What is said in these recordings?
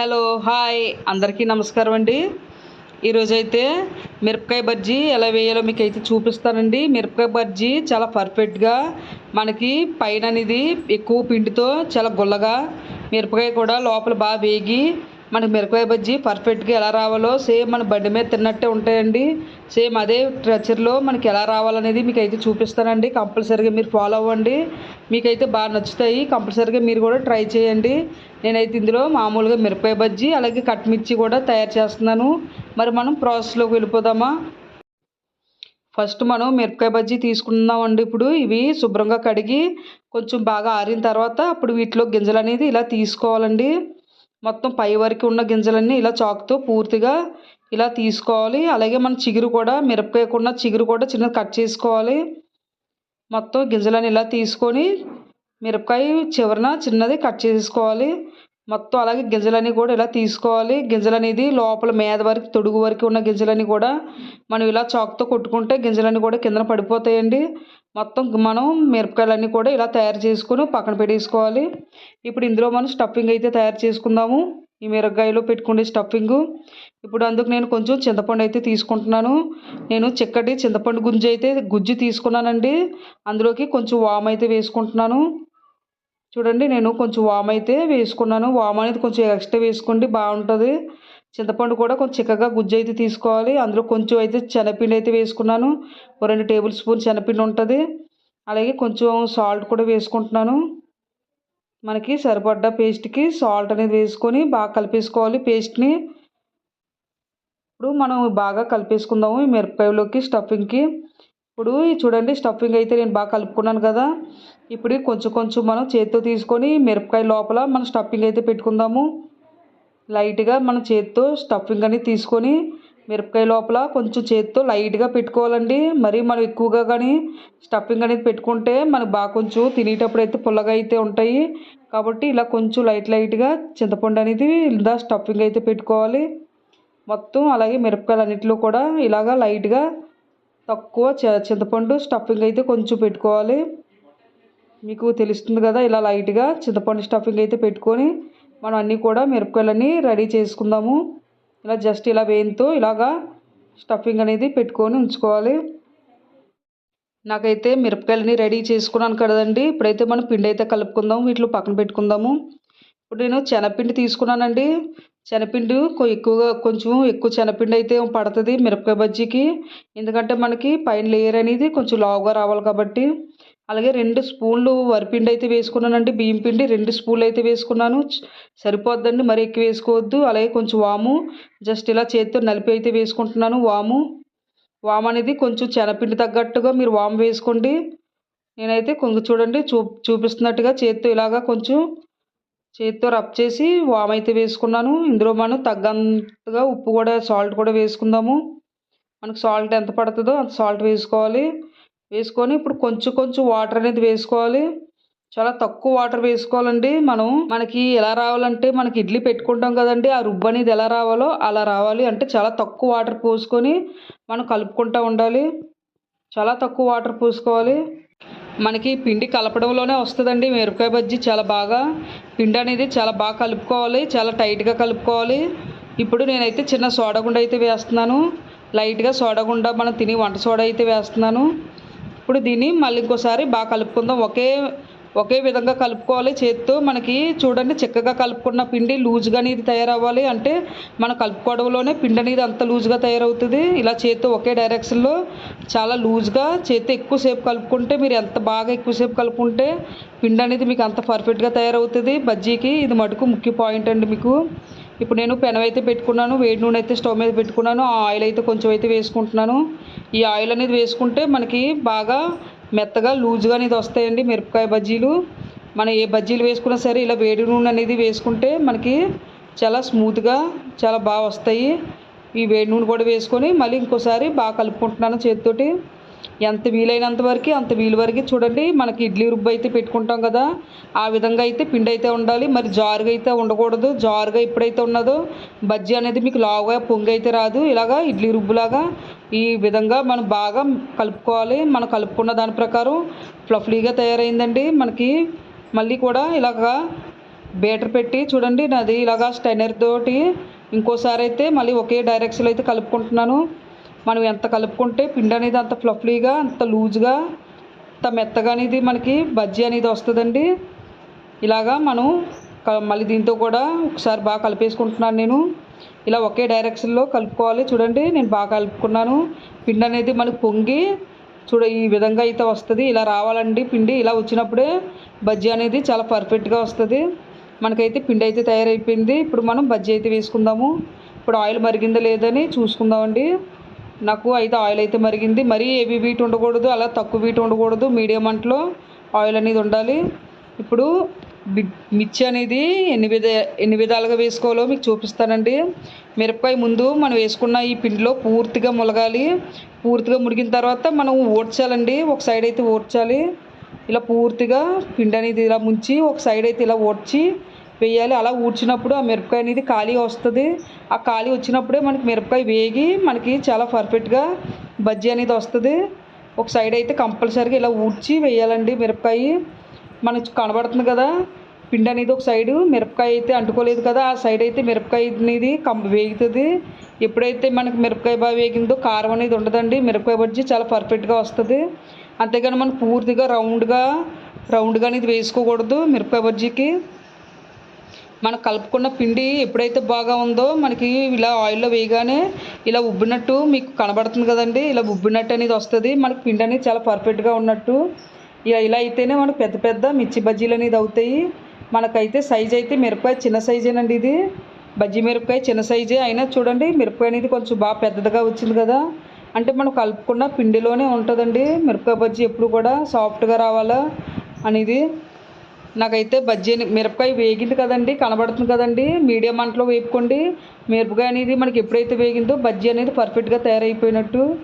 Hello hi. అందరికీ నమస్కారం అండి. ఈరోజైతే మిరపకాయ బజ్జీ ఎలా వేయాలో మీకు అయితే చూపిస్తానండి. మిరపకాయ బజ్జీ చాలా పర్ఫెక్ట్గా మనకి పైన అనేది ఎక్కువ పిండితో చాలా గుల్లగా మిరపకాయ కూడా లోపల బాగా వేగి మనకి మిరపకాయ బజ్జీ పర్ఫెక్ట్గా ఎలా రావాలో సేమ్ మన బండి మీద తిన్నట్టే ఉంటాయండి. సేమ్ అదే ట్రెచర్లో మనకి ఎలా రావాలనేది మీకు అయితే చూపిస్తానండి. కంపల్సరీగా మీరు ఫాలో అవ్వండి. మీకైతే బాగా నచ్చుతాయి. కంపల్సరీగా మీరు కూడా ట్రై చేయండి. నేనైతే ఇందులో మామూలుగా మిరపకాయ బజ్జీ అలాగే కట్మిర్చి కూడా తయారు చేస్తున్నాను. మరి మనం ప్రాసెస్లోకి వెళ్ళిపోదామా? ఫస్ట్ మనం మిరపకాయ బజ్జీ తీసుకుందామండి ఇప్పుడు. ఇవి శుభ్రంగా కడిగి కొంచెం బాగా ఆరిన తర్వాత అప్పుడు వీటిలో గింజలు అనేది ఇలా తీసుకోవాలండి. మొత్తం పై వరకు ఉన్న గింజలన్నీ ఇలా చాకుతో పూర్తిగా ఇలా తీసుకోవాలి. అలాగే మన చిగురు కూడా మిరపకాయకున్న చిగురు కూడా చిన్న కట్ చేసుకోవాలి. మొత్తం గింజలని ఇలా తీసుకొని మిరపకాయ చివరన చిన్నది కట్ చేసుకోవాలి. మొత్తం అలాగే గింజలన్నీ కూడా ఇలా తీసుకోవాలి. గింజలు అనేది లోపల మీద వరకు తొడుగు వరకు ఉన్న గింజలని కూడా మనం ఇలా చాకుతో కొట్టుకుంటే గింజలన్నీ కూడా కిందన పడిపోతాయండి. మొత్తం మనం మిరపకాయలన్నీ కూడా ఇలా తయారు చేసుకొని పక్కన పెట్టేసుకోవాలి. ఇప్పుడు ఇందులో మనం స్టఫింగ్ అయితే తయారు చేసుకుందాము. ఈ మిరపకాయలో పెట్టుకునే స్టఫింగు ఇప్పుడు అందుకు నేను కొంచెం చింతపండు అయితే తీసుకుంటున్నాను. నేను చిక్కటి చింతపండు గుంజు అయితే గుజ్జు తీసుకున్నానండి. అందులోకి కొంచెం వామ్ అయితే వేసుకుంటున్నాను. చూడండి నేను కొంచెం వామ్ అయితే వేసుకున్నాను. వామ్ అనేది కొంచెం ఎక్స్ట్రా వేసుకోండి బాగుంటుంది. చింతపండు కూడా కొంచెం చిక్కగా గుజ్జు అయితే తీసుకోవాలి. అందులో కొంచెం అయితే శనగపిండి అయితే వేసుకున్నాను. ఒక రెండు టేబుల్ స్పూన్ శనగపిండి ఉంటుంది. అలాగే కొంచెం సాల్ట్ కూడా వేసుకుంటున్నాను. మనకి సరిపడ్డ పేస్ట్కి సాల్ట్ అనేది వేసుకొని బాగా కలిపేసుకోవాలి పేస్ట్ని ఇప్పుడు మనం బాగా కలిపేసుకుందాము ఈ మిరపకాయలోకి స్టఫింగ్కి ఇప్పుడు చూడండి స్టఫింగ్ అయితే నేను బాగా కలుపుకున్నాను కదా. ఇప్పుడు కొంచెం కొంచెం మనం చేతితో తీసుకొని మిరపకాయ లోపల మనం స్టఫింగ్ అయితే పెట్టుకుందాము. లైట్గా మన చేతితో స్టఫింగ్ అనేది తీసుకొని మిరపకాయ లోపల కొంచెం చేతితో లైట్గా పెట్టుకోవాలండి. మరీ మనం ఎక్కువగా కానీ స్టఫింగ్ అనేది పెట్టుకుంటే మనకు బాగా కొంచెం తినేటప్పుడు అయితే పుల్లగా అయితే ఉంటాయి. కాబట్టి ఇలా కొంచెం లైట్ లైట్గా చింతపండు అనేది ఇలా స్టఫింగ్ అయితే పెట్టుకోవాలి. మొత్తం అలాగే మిరపకాయలు అన్నింటిలో కూడా ఇలాగా లైట్గా తక్కువ చింతపండు స్టఫింగ్ అయితే కొంచెం పెట్టుకోవాలి. మీకు తెలుస్తుంది కదా ఇలా లైట్గా చింతపండు స్టఫింగ్ అయితే పెట్టుకొని మనం అన్నీ కూడా మిరపకాయలన్నీ రెడీ చేసుకుందాము. ఇలా జస్ట్ ఇలా వేయంతో ఇలాగా స్టఫింగ్ అనేది పెట్టుకొని ఉంచుకోవాలి. నాకైతే మిరపకాయలని రెడీ చేసుకున్నాను కదండి. ఇప్పుడైతే మనం పిండి అయితే కలుపుకుందాం వీటిలో పక్కన పెట్టుకుందాము. ఇప్పుడు నేను శనగపిండి తీసుకున్నానండి. శనగపిండి ఎక్కువగా కొంచెం ఎక్కువ శనగపిండి అయితే పడుతుంది మిరపకాయ బజ్జీకి. ఎందుకంటే మనకి పైన లేయర్ అనేది కొంచెం లావుగా రావాలి కాబట్టి అలాగే రెండు స్పూన్లు వరిపిండి అయితే వేసుకున్నానండి బియ్యం పిండి రెండు స్పూన్లు అయితే వేసుకున్నాను. సరిపోద్దండి మరి ఎక్కువ వేసుకోవద్దు. అలాగే కొంచెం వాము జస్ట్ ఇలా చేతితో నలిపి అయితే వేసుకుంటున్నాను వాము. వాము అనేది కొంచెం చెనపిండి తగ్గట్టుగా మీరు వాము వేసుకోండి. నేనైతే కొంచెం చూడండి చూ చూపిస్తున్నట్టుగా చేతితో ఇలాగా కొంచెం చేతితో రబ్ చేసి వామ్ అయితే వేసుకున్నాను. ఇందులో మనం తగ్గంతగా ఉప్పు కూడా సాల్ట్ కూడా వేసుకుందాము. మనకు సాల్ట్ ఎంత పడుతుందో అంత సాల్ట్ వేసుకోవాలి. వేసుకొని ఇప్పుడు కొంచెం కొంచెం వాటర్ అనేది వేసుకోవాలి. చాలా తక్కువ వాటర్ వేసుకోవాలండి. మనం మనకి ఎలా రావాలంటే మనకి ఇడ్లీ పెట్టుకుంటాం కదండి. ఆ రుబ్బు అనేది ఎలా రావాలో అలా రావాలి. అంటే చాలా తక్కువ వాటర్ పోసుకొని మనం కలుపుకుంటూ ఉండాలి. చాలా తక్కువ వాటర్ పోసుకోవాలి. మనకి పిండి కలపడంలోనే వస్తుందండి. మిరపకాయ బజ్జీ చాలా బాగా పిండి అనేది చాలా బాగా కలుపుకోవాలి. చాలా టైట్గా కలుపుకోవాలి. ఇప్పుడు నేనైతే చిన్న సోడా గుండ అయితే వేస్తున్నాను. లైట్గా సోడా గుండ మనం తిని వంట సోడా అయితే వేస్తున్నాను. ఇప్పుడు దీన్ని మళ్ళీ ఇంకోసారి బాగా కలుపుకుందాం. ఒకే ఒకే విధంగా కలుపుకోవాలి. చేత్తో మనకి చూడండి చక్కగా కలుపుకున్న పిండి లూజ్గా అనేది తయారవ్వాలి. అంటే మనం కలుపుకోవడంలోనే పిండి అనేది అంత లూజ్గా తయారవుతుంది. ఇలా చేత్తో ఒకే డైరెక్షన్లో చాలా లూజ్గా చేత్తో ఎక్కువసేపు కలుపుకుంటే మీరు ఎంత బాగా ఎక్కువసేపు కలుపుకుంటే పిండి అనేది మీకు అంత పర్ఫెక్ట్గా తయారవుతుంది. బజ్జీకి ఇది మటుకు ముఖ్య పాయింట్ అండి మీకు. ఇప్పుడు నేను పెనం అయితే పెట్టుకున్నాను వేడి నూనె అయితే స్టవ్ మీద పెట్టుకున్నాను ఆ ఆయిల్ అయితే కొంచెం అయితే వేసుకుంటున్నాను. ఈ ఆయిల్ అనేది వేసుకుంటే మనకి బాగా మెత్తగా లూజ్గా అనేది వస్తాయండి మిరపకాయ బజ్జీలు. మనం ఏ బజ్జీలు వేసుకున్నా సరే ఇలా వేడి నూనె అనేది వేసుకుంటే మనకి చాలా స్మూత్గా చాలా బాగా వస్తాయి. ఈ వేడి నూనె కూడా వేసుకొని మళ్ళీ ఇంకోసారి బాగా కలుపుకుంటున్నాను చేతితోటి. ఎంత వీలైనంత వరకు అంత వీలు వరకు చూడండి. మనకి ఇడ్లీ రుబ్బు అయితే పెట్టుకుంటాం కదా. ఆ విధంగా అయితే పిండి అయితే ఉండాలి. మరి జారుగా అయితే ఉండకూడదు. జారుగా ఎప్పుడైతే ఉన్నదో బజ్జీ అనేది మీకు లావుగా పొంగి అయితే రాదు. ఇలాగా ఇడ్లీ రుబ్బులాగా ఈ విధంగా మనం బాగా కలుపుకోవాలి. మనం కలుపుకున్న దాని ప్రకారం ఫ్లఫ్లీగా తయారైందండి. మనకి మళ్ళీ కూడా ఇలాగా బేటర్ పెట్టి చూడండి. నాది ఇలాగా స్టైనర్ తోటి ఇంకోసారి అయితే మళ్ళీ ఒకే డైరెక్షన్లో అయితే కలుపుకుంటున్నాను. మనం ఎంత కలుపుకుంటే పిండి అనేది అంత ఫ్లఫ్లీగా అంత లూజ్గా అంత మెత్తగా అనేది మనకి బజ్జీ అనేది వస్తుందండి. ఇలాగా మనం మళ్ళీ దీంతో కూడా ఒకసారి బాగా కలిపేసుకుంటున్నాను నేను. ఇలా ఒకే డైరెక్షన్లో కలుపుకోవాలి. చూడండి నేను బాగా కలుపుకున్నాను. పిండి అనేది మనకు పొంగి చూడ ఈ విధంగా అయితే వస్తుంది. ఇలా రావాలండి పిండి. ఇలా వచ్చినప్పుడే బజ్జీ అనేది చాలా పర్ఫెక్ట్గా వస్తుంది. మనకైతే పిండి అయితే తయారైపోయింది. ఇప్పుడు మనం బజ్జీ అయితే వేసుకుందాము. ఇప్పుడు ఆయిల్ మరిగిందా లేదని చూసుకుందామండి. నాకు అయితే ఆయిల్ అయితే మరిగింది. మరీ ఏవి వీట్ ఉండకూడదు అలా తక్కువ వీట్ ఉండకూడదు. మీడియం అంట్లో ఆయిల్ అనేది ఉండాలి. ఇప్పుడు మిర్చి అనేది ఎన్ని విధ ఎన్ని విధాలుగా వేసుకోవాలో మీకు చూపిస్తానండి. మిరపకాయ ముందు మనం వేసుకున్న ఈ పిండిలో పూర్తిగా ములగాలి. పూర్తిగా మురిగిన తర్వాత మనం ఓడ్చాలండి. ఒక సైడ్ అయితే ఓడ్చాలి. ఇలా పూర్తిగా పిండి అనేది ఇలా ముంచి ఒక సైడ్ అయితే ఇలా ఓడ్చి వేయాలి. అలా ఊడ్చినప్పుడు ఆ మిరపకాయ అనేది ఖాళీ వస్తుంది. ఆ ఖాళీ వచ్చినప్పుడే మనకి మిరపకాయ వేగి మనకి చాలా పర్ఫెక్ట్గా బజ్జీ అనేది వస్తుంది. ఒక సైడ్ అయితే కంపల్సరీగా ఇలా ఊడ్చి వేయాలండి మిరపకాయ. మనకు కనబడుతుంది కదా పిండి అనేది ఒక సైడు మిరపకాయ అయితే అంటుకోలేదు కదా ఆ సైడ్ అయితే మిరపకాయ అనేది కం వేగుతుంది. ఎప్పుడైతే మనకి మిరపకాయ బాగా వేగిందో కారం అనేది ఉండదండి. మిరపకాయ బజ్జీ చాలా పర్ఫెక్ట్గా వస్తుంది. అంతేగాని మనం పూర్తిగా రౌండ్గా రౌండ్గా అనేది వేసుకోకూడదు మిరపకాయ బజ్జీకి. మనం కలుపుకున్న పిండి ఎప్పుడైతే బాగా ఉందో మనకి ఇలా ఆయిల్లో వేయగానే ఇలా ఉబ్బినట్టు మీకు కనబడుతుంది కదండి. ఇలా ఉబ్బినట్టు అనేది వస్తుంది. మనకి పిండి అనేది చాలా పర్ఫెక్ట్గా ఉన్నట్టు. ఇలా ఇలా అయితేనే మనకు పెద్ద పెద్ద మిర్చి బజ్జీలు అనేది అవుతాయి. మనకైతే సైజ్ అయితే మిరపకాయ చిన్న సైజేనండి ఇది. బజ్జీ మిరపకాయ చిన్న సైజే అయినా చూడండి. మిరపకాయ అనేది కొంచెం బాగా పెద్దదిగా వచ్చింది కదా. అంటే మనం కలుపుకున్న పిండిలోనే ఉంటుందండి. మిరపకాయ బజ్జీ ఎప్పుడు కూడా సాఫ్ట్గా రావాలా అనేది. నాకైతే బజ్జీని మిరపకాయ వేగింది కదండి కనబడుతుంది కదండి. మీడియం మంటలో వేపుకోండి. మిరపకాయ అనేది మనకి ఎప్పుడైతే వేగిందో బజ్జీ అనేది పర్ఫెక్ట్గా తయారైపోయినట్టు.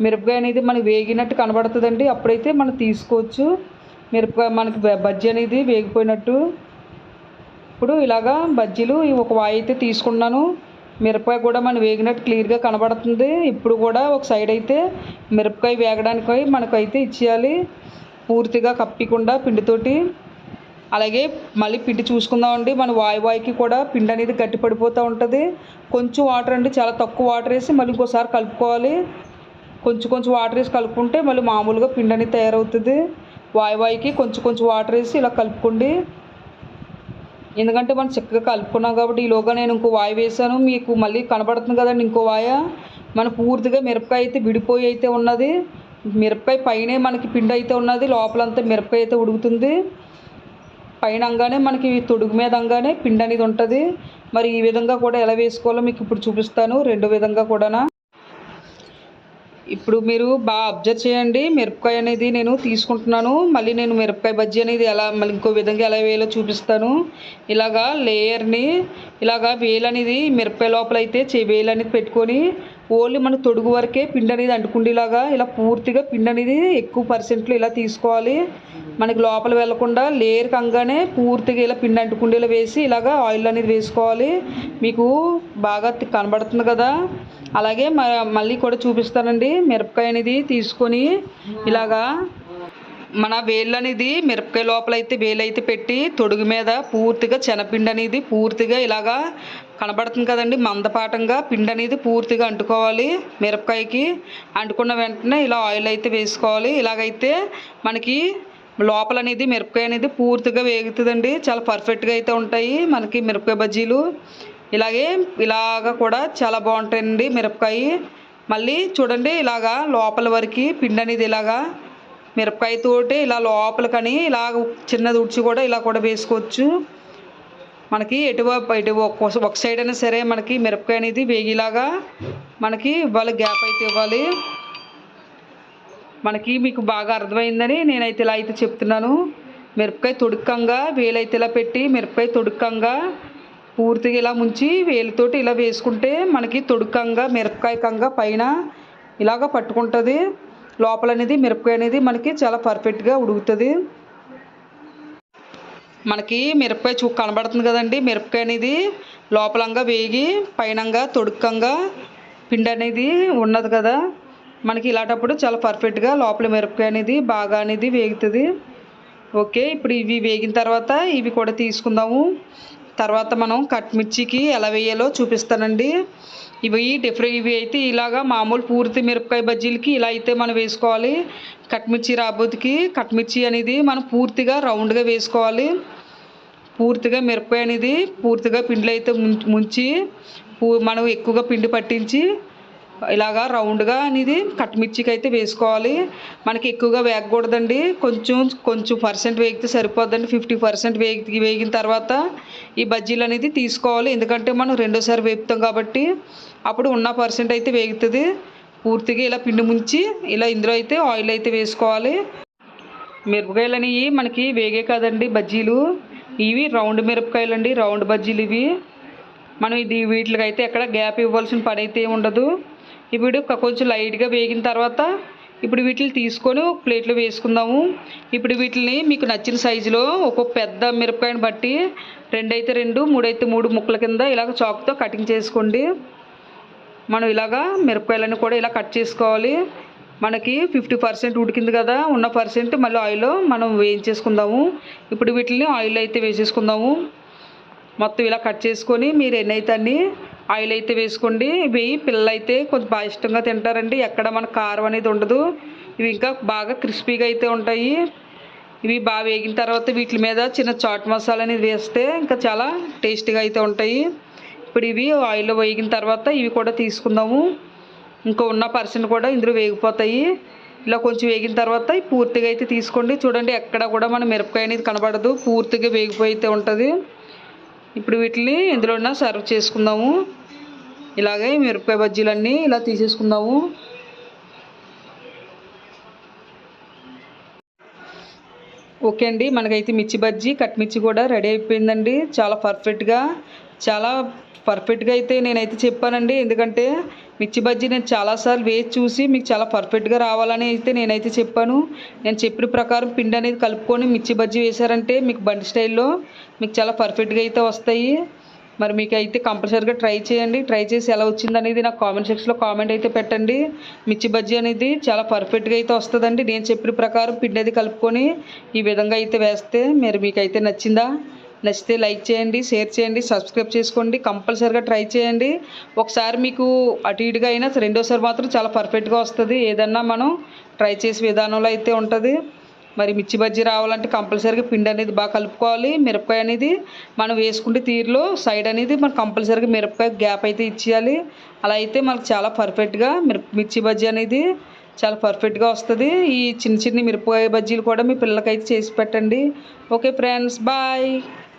మిరపకాయ అనేది మనకి వేగినట్టు కనబడుతుందండి. అప్పుడైతే మనం తీసుకోవచ్చు. మిరపకాయ మనకి బ- బజ్జీ అనేది వేగిపోయినట్టు. ఇప్పుడు ఇలాగా బజ్జీలు ఈ ఒక వాయి అయితే తీసుకున్నాను. మిరపకాయ కూడా మనం వేగినట్టు క్లియర్గా కనబడుతుంది. ఇప్పుడు కూడా ఒక సైడ్ అయితే మిరపకాయ వేగడానికి మనకైతే ఇచ్చేయాలి. పూర్తిగా కప్పకుండా పిండితోటి. అలాగే మళ్ళీ పిండి చూసుకుందామండి. మన వాయి వాయికి కూడా పిండి అనేది గట్టి పడిపోతూ ఉంటుంది. కొంచెం వాటర్ అండి చాలా తక్కువ వాటర్ వేసి మళ్ళీ ఇంకోసారి కలుపుకోవాలి. కొంచెం కొంచెం వాటర్ వేసి కలుపుకుంటే మళ్ళీ మామూలుగా పిండి అనేది తయారవుతుంది. వాయి వాయికి కొంచెం కొంచెం వాటర్ వేసి ఇలా కలుపుకోండి. ఎందుకంటే మనం చక్కగా కలుపుకున్నాం కాబట్టి ఈలోగా నేను ఇంకో వాయి వేసాను మీకు మళ్ళీ కనబడుతుంది కదండి ఇంకో వాయ. మన పూర్తిగా మిరపకాయ అయితే విడిపోయి అయితే ఉన్నది. మిరపకాయ పైనే మనకి పిండి అయితే ఉన్నది. లోపలంతా మిరపకాయ అయితే ఉడుకుతుంది. పైన అంగానే మనకి తొడుగు మీద అంగానే పిండి అనేది ఉంటుంది. మరి ఈ విధంగా కూడా ఎలా వేసుకోవాలో మీకు ఇప్పుడు చూపిస్తాను. రెండు విధంగా కూడానా? ఇప్పుడు మీరు బాగా అబ్జర్వ్ చేయండి మిరపకాయ అనేది నేను తీసుకుంటున్నాను. మళ్ళీ నేను మిరపకాయ బజ్జీ అనేది ఎలా మళ్ళీ ఇంకో విధంగా ఎలా వేయాలో చూపిస్తాను. ఇలాగా లేయర్ని ఇలాగా వేలు అనేది మిరపకాయ లోపల అయితే చే వేలు అనేది పెట్టుకొని ఓన్లీ మన తొడుగు వరకే పిండి అనేది అంటుకుండేలాగా ఇలా పూర్తిగా పిండి అనేది ఎక్కువ పర్సెంట్లో ఇలా తీసుకోవాలి. మనకి లోపల వెళ్ళకుండా లేయర్ కంగానే పూర్తిగా ఇలా పిండి అంటుకుండేలా వేసి ఇలాగా ఆయిల్ అనేది వేసుకోవాలి. మీకు బాగా కనబడుతుంది కదా. అలాగే మ- మళ్ళీ కూడా చూపిస్తానండి. మిరపకాయ అనేది తీసుకొని ఇలాగా మన వేళ్ళు అనేది మిరపకాయ లోపల అయితే వేలు అయితే పెట్టి తొడుగు మీద పూర్తిగా శనగపిండి అనేది పూర్తిగా ఇలాగా కనబడుతుంది కదండి. మందపాటంగా పిండి అనేది పూర్తిగా అంటుకోవాలి మిరపకాయకి. అంటుకున్న వెంటనే ఇలా ఆయిల్ అయితే వేసుకోవాలి. ఇలాగైతే మనకి లోపల అనేది మిరపకాయ అనేది పూర్తిగా వేగుతుందండి. చాలా పర్ఫెక్ట్గా అయితే ఉంటాయి మనకి మిరపకాయ బజ్జీలు. ఇలాగే ఇలాగ కూడా చాలా బాగుంటాయండి మిరపకాయ. మళ్ళీ చూడండి ఇలాగా లోపల వరకు పిండి అనేది ఇలాగా మిరపకాయతోటి ఇలా లోపలికని ఇలా చిన్నది ఉడిచి కూడా ఇలా కూడా వేసుకోవచ్చు. మనకి ఎటువైపు ఎటు ఒక సైడ్ అయినా సరే మనకి మిరపకాయ అనేది వేగిలాగా మనకి ఇవ్వాలి గ్యాప్ అయితే ఇవ్వాలి. మనకి మీకు బాగా అర్థమైందని నేనైతే ఇలా అయితే చెప్తున్నాను. మిరపకాయ తొడుక్కంగా వేలైతే ఇలా పెట్టి మిరపకాయ తొడుక్కంగా పూర్తిగా ఇలా ముంచి వేలుతోటి ఇలా వేసుకుంటే మనకి తొడుక్కంగా మిరపకాయ కంగా పైన ఇలాగ పట్టుకుంటుంది. లోపల అనేది మిరపకాయ అనేది మనకి చాలా పర్ఫెక్ట్గా ఉడుకుతుంది. మనకి మిరపకాయ చూ కనబడుతుంది కదండి. మిరపకాయ అనేది లోపలంగా వేగి పైనంగా తొడుక్కంగా పిండి అనేది ఉన్నది కదా. మనకి ఇలాంటప్పుడు చాలా పర్ఫెక్ట్గా లోపల మిరపకాయ అనేది బాగా అనేది వేగుతుంది. ఓకే ఇప్పుడు ఇవి వేగిన తర్వాత ఇవి కూడా తీసుకుందాము. తర్వాత మనం కట్ మిర్చికి ఎలా వేయాలో చూపిస్తానండి. ఇవి డిఫరెంట్ ఇవి అయితే ఇలాగా మామూలు పూర్తి మిరపకాయ బజ్జీలకి ఇలా అయితే మనం వేసుకోవాలి. కట్ మిర్చి రాబోతుకి కట్ మిర్చి అనేది మనం పూర్తిగా రౌండ్గా వేసుకోవాలి. పూర్తిగా మిరపకాయ అనేది పూర్తిగా పిండిలో అయితే ముంచి మనం ఎక్కువగా పిండి పట్టించి ఇలాగా రౌండ్గా అనేది కట్మిర్చికి అయితే వేసుకోవాలి. మనకి ఎక్కువగా వేగకూడదండి. కొంచెం కొంచెం పర్సెంట్ వేగితే సరిపోద్దండి. ఫిఫ్టీ పర్సెంట్ వేగి వేగిన తర్వాత ఈ బజ్జీలు అనేది తీసుకోవాలి. ఎందుకంటే మనం రెండోసారి వేపుతాం కాబట్టి అప్పుడు ఉన్న పర్సెంట్ అయితే వేగుతుంది. పూర్తిగా ఇలా పిండి ముంచి ఇలా ఇందులో అయితే ఆయిల్ అయితే వేసుకోవాలి. మిరపకాయలు అనేవి మనకి వేగే కదండి బజ్జీలు. ఇవి రౌండ్ మిరపకాయలు అండి రౌండ్ బజ్జీలు ఇవి. మనం ఇది వీటికి అయితే ఎక్కడ గ్యాప్ ఇవ్వాల్సిన పని అయితే ఉండదు. ఇప్పుడు కొంచెం లైట్గా వేగిన తర్వాత ఇప్పుడు వీటిని తీసుకొని ఒక ప్లేట్లో వేసుకుందాము. ఇప్పుడు వీటిని మీకు నచ్చిన సైజులో ఒక పెద్ద మిరపకాయని బట్టి రెండైతే రెండు మూడైతే మూడు ముక్కల కింద ఇలాగ చాకుతో కటింగ్ చేసుకోండి. మనం ఇలాగా మిరపకాయలన్నీ కూడా ఇలా కట్ చేసుకోవాలి. మనకి ఫిఫ్టీ పర్సెంట్ ఉడికింది కదా ఉన్న పర్సెంట్ మళ్ళీ ఆయిల్లో మనం వేయించేసుకుందాము. ఇప్పుడు వీటిని ఆయిల్ అయితే వేసేసుకుందాము. మొత్తం ఇలా కట్ చేసుకొని మీరు ఎన్నైతే అన్నీ ఆయిల్ అయితే వేసుకోండి. ఇవి పిల్లలు అయితే కొంచెం బాగా ఇష్టంగా తింటారండి. ఎక్కడ మన కారం అనేది ఉండదు. ఇవి ఇంకా బాగా క్రిస్పీగా అయితే ఉంటాయి. ఇవి బాగా వేగిన తర్వాత వీటి మీద చిన్న చాట్ మసాలా అనేది వేస్తే ఇంకా చాలా టేస్టీగా అయితే ఉంటాయి. ఇప్పుడు ఇవి ఆయిల్లో వేగిన తర్వాత ఇవి కూడా తీసుకుందాము. ఇంకా ఉన్న పర్సన్ కూడా ఇందులో వేగిపోతాయి. ఇలా కొంచెం వేగిన తర్వాత పూర్తిగా అయితే తీసుకోండి. చూడండి ఎక్కడ కూడా మన మిరపకాయ అనేది కనబడదు. పూర్తిగా వేగిపోయి అయితే ఉంటుంది. ఇప్పుడు వీటిని ఇందులో సర్వ్ చేసుకుందాము. ఇలాగే మిరపకాయ బజ్జీలన్నీ ఇలా తీసేసుకుందాము. ఓకే అండి మనకైతే మిర్చి బజ్జీ కట్ మిర్చి కూడా రెడీ అయిపోయిందండి. చాలా పర్ఫెక్ట్గా చాలా పర్ఫెక్ట్గా అయితే నేనైతే చెప్పానండి. ఎందుకంటే మిర్చి బజ్జీ నేను చాలాసార్లు వేసి చూసి మీకు చాలా పర్ఫెక్ట్గా రావాలని అయితే నేనైతే చెప్పాను. నేను చెప్పిన ప్రకారం పిండి అనేది కలుపుకొని మిర్చి బజ్జీ వేశారంటే మీకు బండి స్టైల్లో మీకు చాలా పర్ఫెక్ట్గా అయితే వస్తాయి. మరి మీకు అయితే కంపల్సరీగా ట్రై చేయండి. ట్రై చేసి ఎలా వచ్చింది అనేది నాకు కామెంట్ సెక్షన్లో కామెంట్ అయితే పెట్టండి. మిర్చి బజ్జీ అనేది చాలా పర్ఫెక్ట్గా అయితే వస్తుందండి. నేను చెప్పిన ప్రకారం పిండి అది కలుపుకొని ఈ విధంగా అయితే వేస్తే మరి మీకైతే నచ్చిందా? నచ్చితే లైక్ చేయండి షేర్ చేయండి సబ్స్క్రైబ్ చేసుకోండి కంపల్సరీగా ట్రై చేయండి. ఒకసారి మీకు అటు ఇటుగా అయినా రెండోసారి మాత్రం చాలా పర్ఫెక్ట్గా వస్తుంది. ఏదన్నా మనం ట్రై చేసే విధానంలో అయితే ఉంటుంది. మరి మిర్చి బజ్జీ రావాలంటే కంపల్సరీగా పిండి అనేది బాగా కలుపుకోవాలి. మిరపకాయ అనేది మనం వేసుకుంటే తీరులో సైడ్ అనేది మనం కంపల్సరీగా మిరపకాయ గ్యాప్ అయితే ఇచ్చేయాలి. అలా అయితే మనకు చాలా పర్ఫెక్ట్గా మిరప మిర్చి బజ్జీ అనేది చాలా పర్ఫెక్ట్గా వస్తుంది. ఈ చిన్న చిన్న మిరపకాయ బజ్జీలు కూడా మీ పిల్లలకైతే చేసి పెట్టండి. Okay friends bye.